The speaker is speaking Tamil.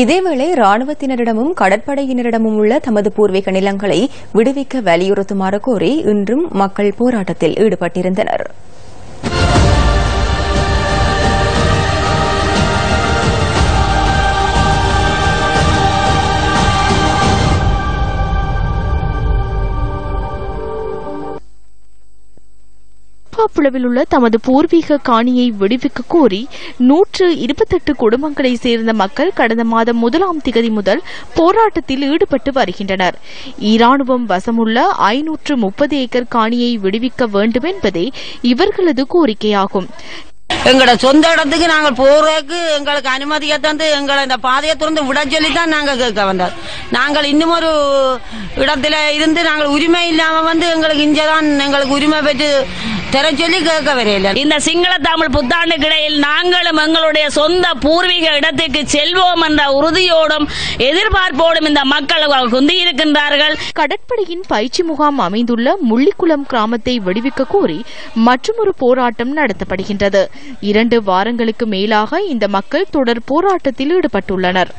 இதேவேளை ராணுவத்தினரிடமும் கடற்படையினரிடமும் உள்ள தமது பூர்வீக நிலங்களை விடுவிக்க வலியுறுத்துமாறு கோரி இன்றும் மக்கள் போராட்டத்தில் ஈடுபட்டிருந்தனர். பாப்புளவில் உள்ள தமது பூர்வீக காணியை விடுவிக்க கோரி நூற்று இருபத்தெட்டு குடும்பங்களைச் சேர்ந்த மக்கள் கடந்த மாதம் முதலாம் திகதி முதல் போராட்டத்தில் ஈடுபட்டு வருகின்றனர். ஈராணுவம் வசமுள்ள ஐநூற்று முப்பது ஏக்கர் காணியை விடுவிக்க வேண்டும் என்பதே இவர்களது கோரிக்கையாகும். எங்களோட சொந்த இடத்துக்கு நாங்கள் போறதுக்கு எங்களுக்கு அனுமதியை தந்து எங்களை இந்த பாதையை திறந்து விட சொல்லி தான் நாங்கள் கேட்க வந்தோம். நாங்கள் இன்னும் ஒரு இடத்துல இருந்து நாங்கள் உரிமை இல்லாமல் வந்து எங்களுக்கு இங்கதான் எங்களுக்கு உரிமை பெற்று சொல்லி கேட்க வரையில. இந்த சிங்கள தமிழ் புத்தாண்டுக்கு இடையில் நாங்களும் எங்களுடைய சொந்த பூர்வீக இடத்துக்கு செல்வோம் என்ற உறுதியோடும் எதிர்பார்ப்போடும் இந்த மக்கள் குந்தியிருக்கின்றார்கள். கடற்படையின் பயிற்சி முகாம் அமைந்துள்ள முள்ளிக்குளம் கிராமத்தை விடுவிக்க கோரி மற்றொரு போராட்டம் நடத்தப்படுகின்றது. இரண்டு வாரங்களுக்கு மேலாக இந்த மக்கள் தொடர் போராட்டத்தில் ஈடுபட்டுள்ளனர்.